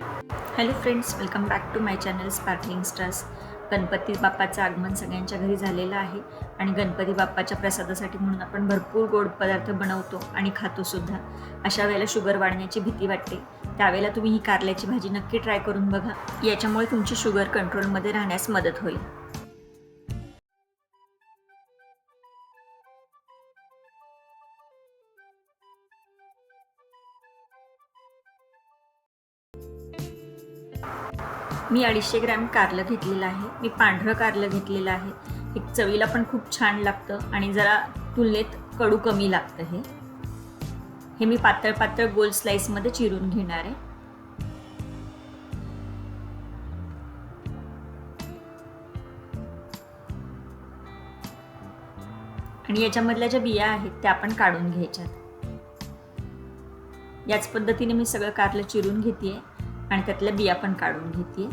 Hello friends welcome back to my channel sparkling stars Ganpati बाप्पाचं आगमन सगळ्यांच्या घरी झालेलं आहे आणि गणपती बाप्पाच्या प्रसादासाठी म्हणून आपण भरपूर गोड पदार्थ बनवतो आणि खातोसुद्धा अशा वेळेला शुगर वाढण्याची भीती वाटते. त्यावेळेला तुम्ही ही कारल्याची भाजी नक्की ट्राय करून बघा. याच्यामुळे तुमची शुगर कंट्रोलमध्ये राहण्यास मदत होईल. मी अडीचशे ग्रॅम कारलं घेतलेलं आहे. मी पांढरं कारलं घेतलेलं आहे. एक चवीला पण खूप छान लागतं आणि जरा तुलनेत कडू कमी लागतं हे. हे मी पातळ पातळ गोल स्लाइसमध्ये चिरून घेणार आहे. आणि याच्यामधल्या ज्या बिया आहेत त्या आपण काढून घ्यायच्यात. याच पद्धतीने मी सगळं कारलं चिरून घेते आणि त्यातल्या बिया पण काढून घेते.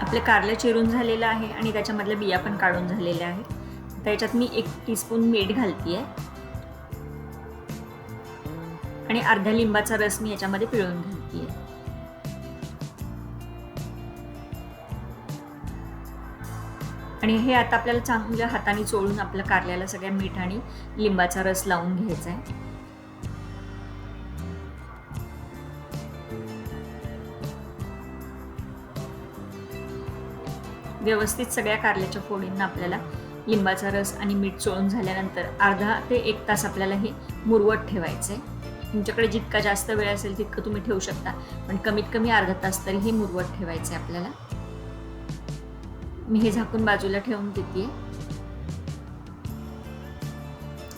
आपलं कारलं चिरून झालेलं आहे आणि त्याच्यामधल्या बिया पण काढून झालेल्या आहेत. त्याच्यात मी एक टीस्पून मीठ घालते आणि अर्ध्या लिंबाचा रस मी याच्यामध्ये पिळून घालते आणि हे आता आपल्याला चांगल्या म्हणजे हाताने चोळून आपल्या कारल्याला सगळ्या मीठ आणि लिंबाचा रस लावून घ्यायचा आहे व्यवस्थित सगळ्या कारल्याच्या फोडींना आपल्याला लिंबाचा रस आणि मीठ चोळून झाल्यानंतर अर्धा ते एक तास आपल्याला हे मुरवत ठेवायचं आहे तुमच्याकडे जितका जास्त वेळ असेल तितकं तुम्ही ठेवू शकता. पण कमीत कमी अर्धा तास तरी हे मुरवत ठेवायचं आहे आपल्याला. मी हे झाकून बाजूला ठेवून देते.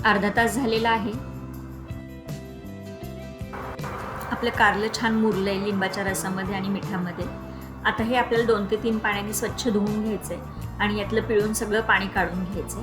अर्धा तास झालेला आहे. आपलं कारलं छान मुरलंय लिंबाच्या रसामध्ये आणि मिठामध्ये. आता हे आपल्याला दोन ते तीन पाण्याने स्वच्छ धुवून घ्यायचंय आणि यातलं पिळून सगळं पाणी काढून घ्यायचंय.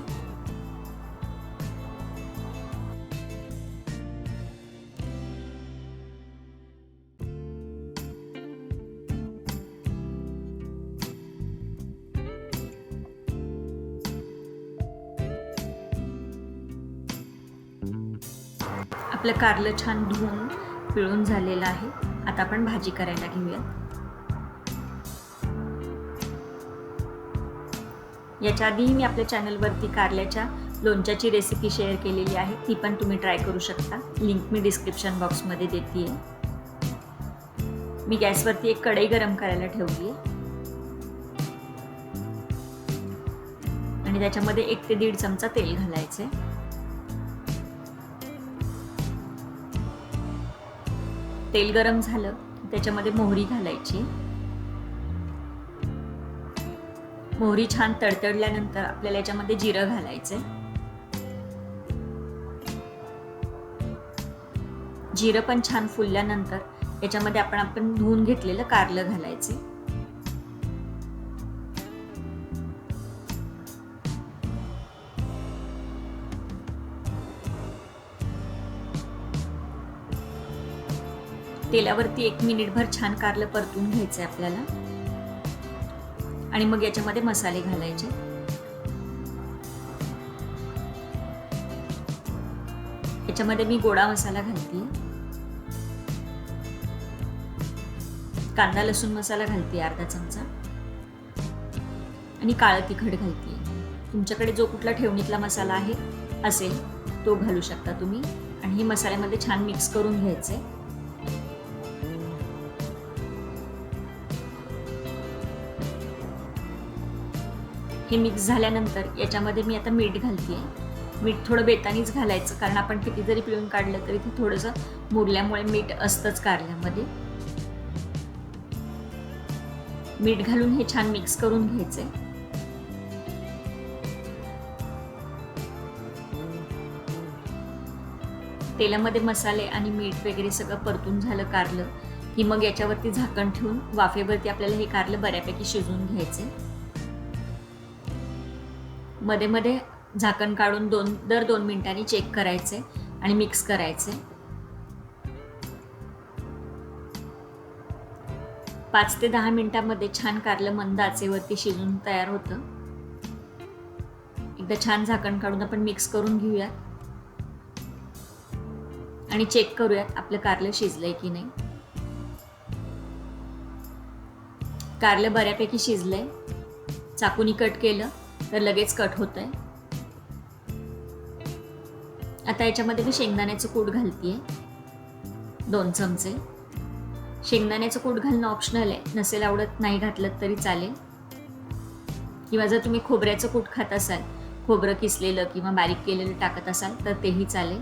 आपलं कारलं छान धुवून पिळून झालेलं आहे. आता आपण भाजी करायला घेऊया याच्या आधीही मी आपल्या चॅनलवरती कारल्याच्या लोणच्याची रेसिपी शेअर केलेली आहे. ती पण तुम्ही ट्राय करू शकता. लिंक मी डिस्क्रिप्शन बॉक्समध्ये देते मी गॅसवरती एक कढई गरम करायला ठेवली आहे आणि त्याच्यामध्ये एक ते दीड चमचा तेल घालायचे तेल गरम झालं त्याच्यामध्ये मोहरी घालायची. मोहरी छान तडतडल्यानंतर आपल्याला याच्यामध्ये जिरं घालायचंय. जिरं पण छान फुलल्यानंतर याच्यामध्ये आपण आपण धुवून घेतलेलं कारलं घालायचे. तेलावरती एक मिनिटभर छान कारलं परतून घ्यायचंय आपल्याला. आणि मग याच्यामध्ये मसाले घालायचे. याच्यामध्ये मी गोडा मसाला घालते कांदा लसूण मसाला घालते अर्धा चमचा. आणि काळं तिखट घालते तुमच्याकडे जो कुठला ठेवणीतला मसाला आहे असेल तो घालू शकता तुम्ही. आणि हे मसाल्यामध्ये छान मिक्स करून घ्यायचे हे मिक्स झाल्यानंतर याच्यामध्ये मी आता मीठ घालते. मीठ थोडं बेतानीच घालायचं कारण आपण किती जरी पिळून काढलं तरी ते थोडंसं मुरल्यामुळे मीठ असतंच कारल्यामध्ये. मीठ घालून हे छान मिक्स करून घ्यायचे तेलामध्ये मसाले आणि मीठ वगैरे सगळं परतून झालं कारलं की मग याच्यावरती झाकण ठेवून वाफेवरती आपल्याला हे कारलं बऱ्यापैकी शिजवून घ्यायचे मध्ये मध्ये झाकण काढून दोन दर दोन मिनिटांनी चेक करायचे आणि मिक्स करायचे. पाच ते दहा मिनिटांमध्ये छान कारलं मंद आचेवरती शिजून तयार होतं. एकदा छान झाकण काढून आपण मिक्स करून घेऊयात. आणि चेक करूयात आपलं कारलं शिजलंय की नाही. कारलं बऱ्यापैकी शिजलंय. चाकूनी कट केलं. तर लगेच कट होतंय. आता याच्यामध्ये मी शेंगदाण्याचं कूट घालतीये. दोन चमचे. शेंगदाण्याचं कूट घालणं ऑप्शनल आहे. नसेल आवडत नाही घातलं तरी चालेल. किंवा जर तुम्ही खोबऱ्याचं कूट खात असाल खोबरं किसलेलं किंवा बारीक केलेलं टाकत असाल तर तेही चालेल.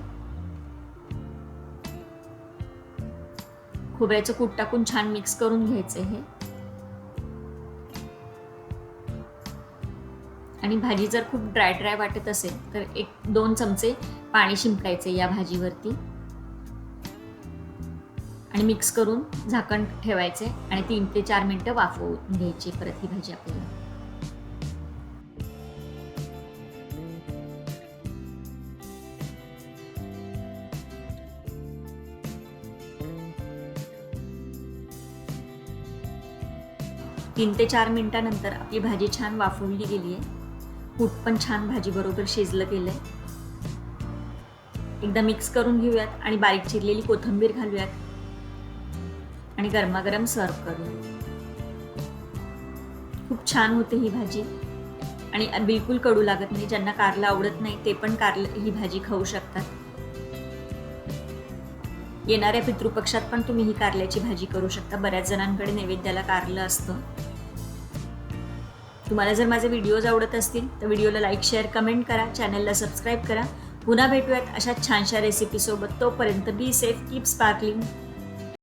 खोबऱ्याचं कूट टाकून छान मिक्स करून घ्यायचं हे. आणि भाजी जर खूप ड्राय ड्राय वाटत असेल तर एक दोन चमचे पाणी शिंपडायचे या भाजीवरती. आणि मिक्स करून झाकण ठेवायचे आणि तीन ते चार मिनटं वाफवून घ्यायची परत ही भाजी आपल्याला. तीन ते चार मिनिटानंतर आपली भाजी छान वाफवली गेली आहे कूट पण छान भाजी बरोबर शिजलं गेलंय. एकदा मिक्स करून घेऊयात आणि बारीक चिरलेली कोथिंबीर घालूयात. आणि गरमागरम सर्व करू. खूप छान होते ही भाजी. आणि बिलकुल कडू लागत नाही ज्यांना कारलं आवडत नाही ते पण कारलं ही भाजी खाऊ शकतात. येणाऱ्या पितृपक्षात पण तुम्ही ही कारल्याची भाजी करू शकता. बऱ्याच जणांकडे नैवेद्याला कारलं असतं. तुम्हाला जर माझे व्हिडिओज आवडत असतील तर व्हिडिओला लाईक शेअर कमेंट करा. चॅनलला सबस्क्राईब करा. पुन्हा भेटूयात अशा छानशा रेसिपीसोबत तोपर्यंत बी सेफ कीप स्पार्कलिंग